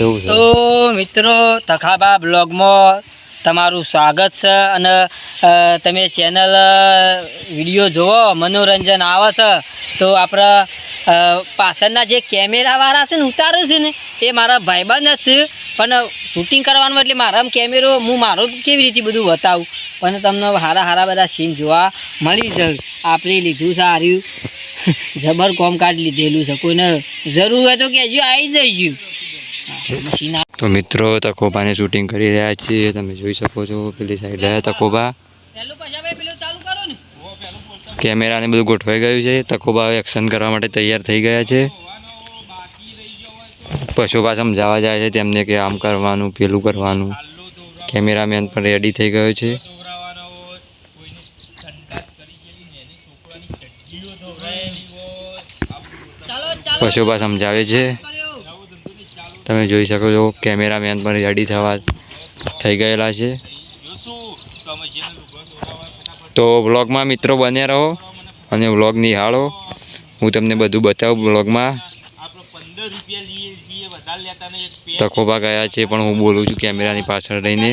એવું તો મિત્રો તખાબા બ્લોગમાં તમારું સ્વાગત છે અને તમે ચેનલ વીડિયો જુઓ મનોરંજન આવે છે, તો આપણા પાછળના જે કેમેરાવાળા છે ને ઉતારે છે ને, એ મારા ભાઈબંધ જ છે. પણ શૂટિંગ કરવાનું એટલે મારા કેમેરો, હું મારો કેવી રીતે બધું બતાવું? પણ તમને સારા સારા બધા સીન જોવા મળી જાય. આપણે લીધું સારું. જબર જબર કાર્ડ લીધેલું છે. કોઈને જરૂર હોય તો કહેજો આવી જઈશું. તો મિત્રો તકોબાને શૂટિંગ કરી રહ્યા છીએ. તમે જોઈ શકો છો પેલી સાઈડ રહ્યા તકોબા. કેમેરાને બધું ગોઠવાઈ ગયું છે. તકોબા એક્શન કરવા માટે તૈયાર થઈ ગયા છે. પશુપા સમજાવવા જાય છે તેમને કે આમ કરવાનું પેલું કરવાનું. કેમેરામેન પણ રેડી થઈ ગયો છે. ચાલો સમજાવે છે. તમે જોઈ શકો છો કેમેરામેન પણ રેડી થવા થઈ ગયેલા છે. તો વ્લોગમાં મિત્રો બન્યા રહો અને વ્લોગ નિહાળો. હું તમને બધું બતાવું વ્લોગમાં તકોબા ગયા છે, પણ હું બોલું છું કેમેરાની પાછળ રહીને.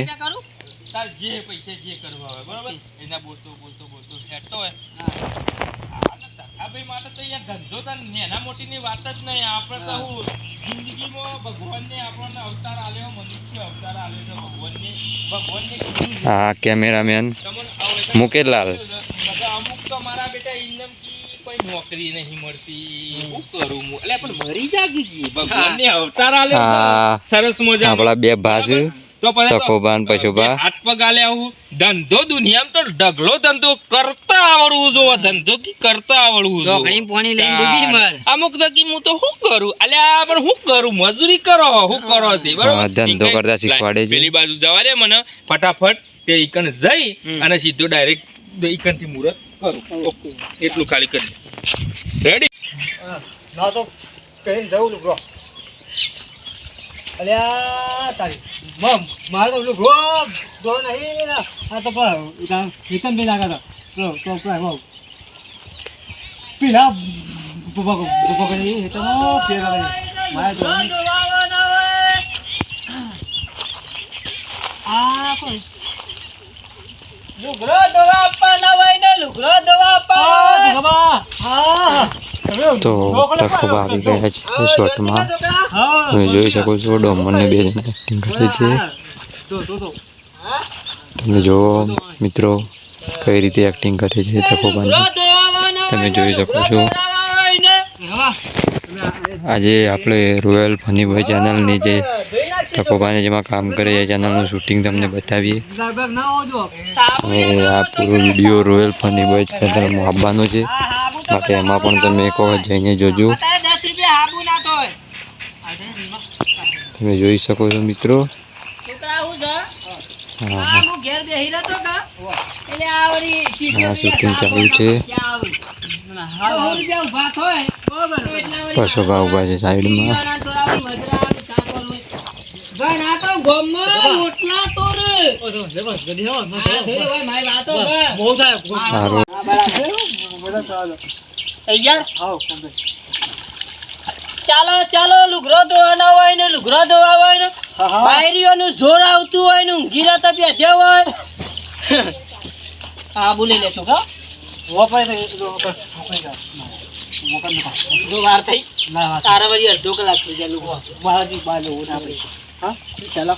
જે પૈસા જે કરવા હોય, બરાબર? એના બોલતો બોલતો બોલતો, હેઠતો હોય. ભાઈ માટે તો અહીંયા ધંધો તો નેના મોટીની વાત જ નહીં. આપણે તો હું. જિંદગીમાં ભગવાનને આપણને અવતાર આલ્યો મનુષ્ય અવતાર આલ્યો છે ભગવાનને ભગવાનને હા કેમેરામેન મુકેલાલ. મુકેશલાલ અમુક તો મારા બેટા ઇન્દમ કી કોઈ નોકરી નહીં મળતી. શું કરું હું? એટલે પણ મરી જાગી ભગવાનને અવતાર આલ્યો સરસ મજા આપણા બે ભાસ તો પછી હાથ આવું. ધંધો દુનિયામાં તો ઢગલો ધંધો કરતા આવડવું જો ધંધો કી કરતા આવડવું જો પાણી લઈને ડૂબી મર. અમુક જગ્યાએ હું તો શું કરું? અલ્યા પણ શું કરું? મજૂરી કરો શું કરો તે? બરોબર? ધંધો કરતા શીખવાડે છે. પેલી બાજુ જવા દે મને ફટાફટ તે ઈકન જઈ અને સીધો ડાયરેક્ટ ઈકનથી મુહૂર્ત કરું. ઓકે એટલું ખાલી કરી રેડી ના તો કઈ જવું અલ્યા તારી મમ મારે તો લુગડો જો નહીં ને આ તો ઉતા વિકમ બી લાગા તો. તો બહુ પીલા બબા બબા કરી તો પેલા મારે તો આ કોઈ. લુગડો દવા આપવાના હોય ને લુગડો દવા આપવાના હા. તો તકોબા આવી ગયા છે શોર્ટમાં તમે જોઈ શકો છો ડોમરને બે જણા એક્ટિંગ કરે છે. તમે જુઓ, મિત્રો, કઈ રીતે એક્ટિંગ કરે છે તકોબાની તમે જોઈ શકો છો. આજે આપણે રોયલ ફનીભાઈ ચેનલની જે તકોબાને જેમાં કામ કરે એ ચેનલનું શૂટિંગ તમને બતાવીએ. અને આ પૂરો વીડિયો રોયલ ફનીભાઈ ચેનલમાં આવવાનો છે. માટે એમાં પણ તમે એક વખત જઈને જોજો. દસ રૂપિયા હાબુ ના તો તમે જોઈ શકો છો મિત્રો. શૂટિંગ ચાલુ છે. પશુભા ઊભા છે સાઈડમાં. ભાઈ ના તો ગોમમાં રોટલા તો રે. હા, ધીરે ભાઈ, મારી વાતો કર. સારું હા, બરાબર. તૈયાર? ચાલો ચાલો લુગરો ધોવાના હોય ને લુગરો ધોવા હોય ને બાયરીઓનું જોર આવતું હોય ને ઊંઘી રહેતા બેઠ્યા હોય. હા બોલી લેશો કા જો વાર થઈ. તારા વળી અડધો કલાક થઈ જાય લોકો ચાલો.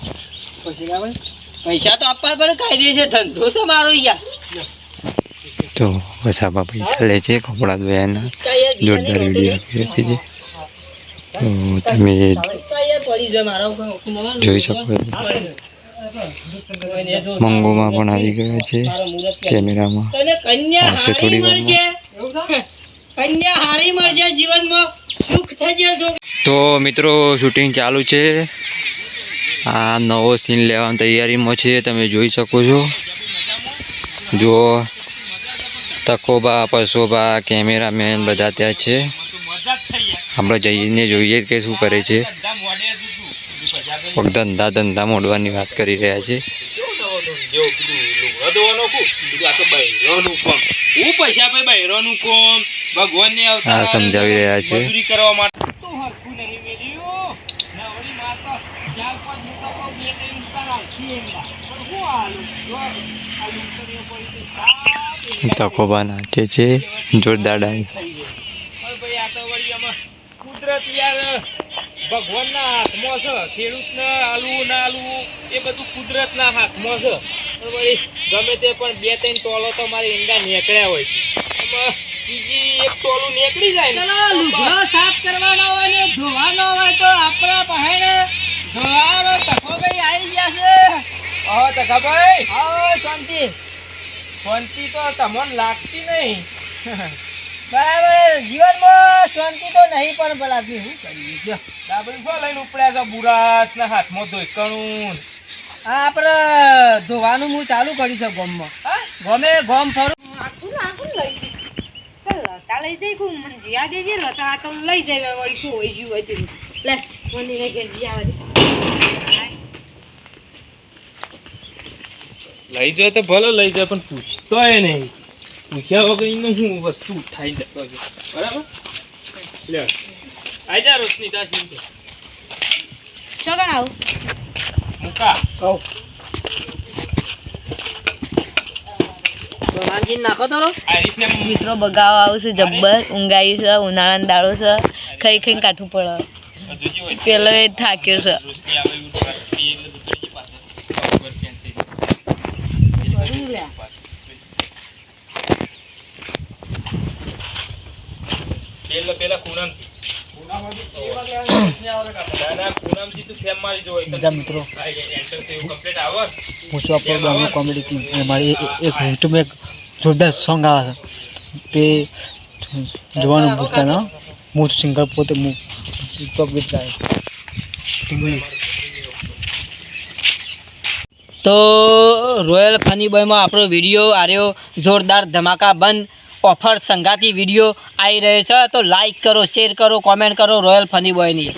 પૈસા તો આપવા પડે કાયદે છે ધંધો છે મારો યાર. તો વસાબા પૈસા લે છે કપડા ધોયાના જોરદાર વીડિયો આપી છે તો. તમે જોઈ શકો મંગોમાં પણ આવી ગયા છે કેમેરામાં. કન્યા આવશે હારી થોડી વારમાં. કન્યા હારી મળશે જીવનમાં. સુખ થઈ જશો તો મિત્રો શૂટિંગ ચાલુ છે. આ નવો સીન લેવાની તૈયારીમાં છે, તમે જોઈ શકો છો. જુઓ, તકોબા પશોબા કેમેરામેન બધા ત્યાં છે. આપણે જઈને જોઈએ કે શું કરે છે. ધંધા ધંધા મોડવાની વાત કરી રહ્યા છે. સમજાવી રહ્યા છે. તકોબા નાચે છે જોરદાર ડાન્સ કુદરત યાર ભગવાનના હાથમાં છે ખેડૂતના આલવું ના આલવું એ બધું કુદરતના હાથમાં છે. પણ વળી ગમે તે પણ બે ત્રણ ટોલો તો મારે ઈંડા નીકળ્યા હોય છે. બીજી એક ટોલું નીકળી જાય ને. ચલો લુગડો સાફ કરવાનો હોય ને ધોવાનો હોય તો આપણા પહેણે ધોવાનો તકો ભાઈ આવી ગયા છે. હા તખાભાઈ હા શાંતિ. શાંતિ તો તમને લાગતી નહીં. બરાબર જીવનમાં શાંતિ તો નહીં પણ ભલાથી શું કરીએ? જો. ડાબડી શું લઈને ઉપડ્યા છો? બુરાસના હાથમાં ધોઈકણું. આપણે ધોવાનું હું ચાલુ કરી છે ગોમમાં. હા? ગમે ગોમ ફરું આખું ને આખું લઈ જઈ. ચાલ લતા લઈ જઈ દેજે ને તો આ તો લઈ જાય વળી શું હોય શું હોય લે મને લઈ કે જીયા લઈ જાય તો ભલે લઈ જાય પણ પૂછતોય નહીં. પૂછ્યા વગર એનું શું વસ્તુ ઉઠાઈ જતો છે બરાબર? લે આઈ જા રોશની તા ચિંતા છગણ આવું મૂકા. કહું સોનાજી નાખો તો આ રીતને મિત્રો, બગાવ આવશે જબ્બર, ઊંઘાઈ છે, ઉનાળાનો દાડો છે, ખાઈ ખાઈને કાઠું પડે. પેલો એ થાક્યો છે રોશની આવે એવું રાખતી એટલે દુકડી પાછળ ખબર ચેન્જ થઈ જાય પેલા પેલા ખૂણામથી ના ના ખૂણામથી તું ફેમ મારી જો બધા કોમેડી મારી એક યુટ્યુબમાં એક જોરદાર સોંગ આવે છે. તે જોવાનું ભૂલતા ન હું. સિંગર પોતે તો રોયલ ફની બોયમાં આપણો વીડિયો આર્યો જોરદાર ધમાકા બંધ. ઓફર સંગાતી વીડિયો આવી રહ્યો છે. તો લાઈક કરો શેર કરો કોમેન્ટ કરો રોયલ ફની બોયની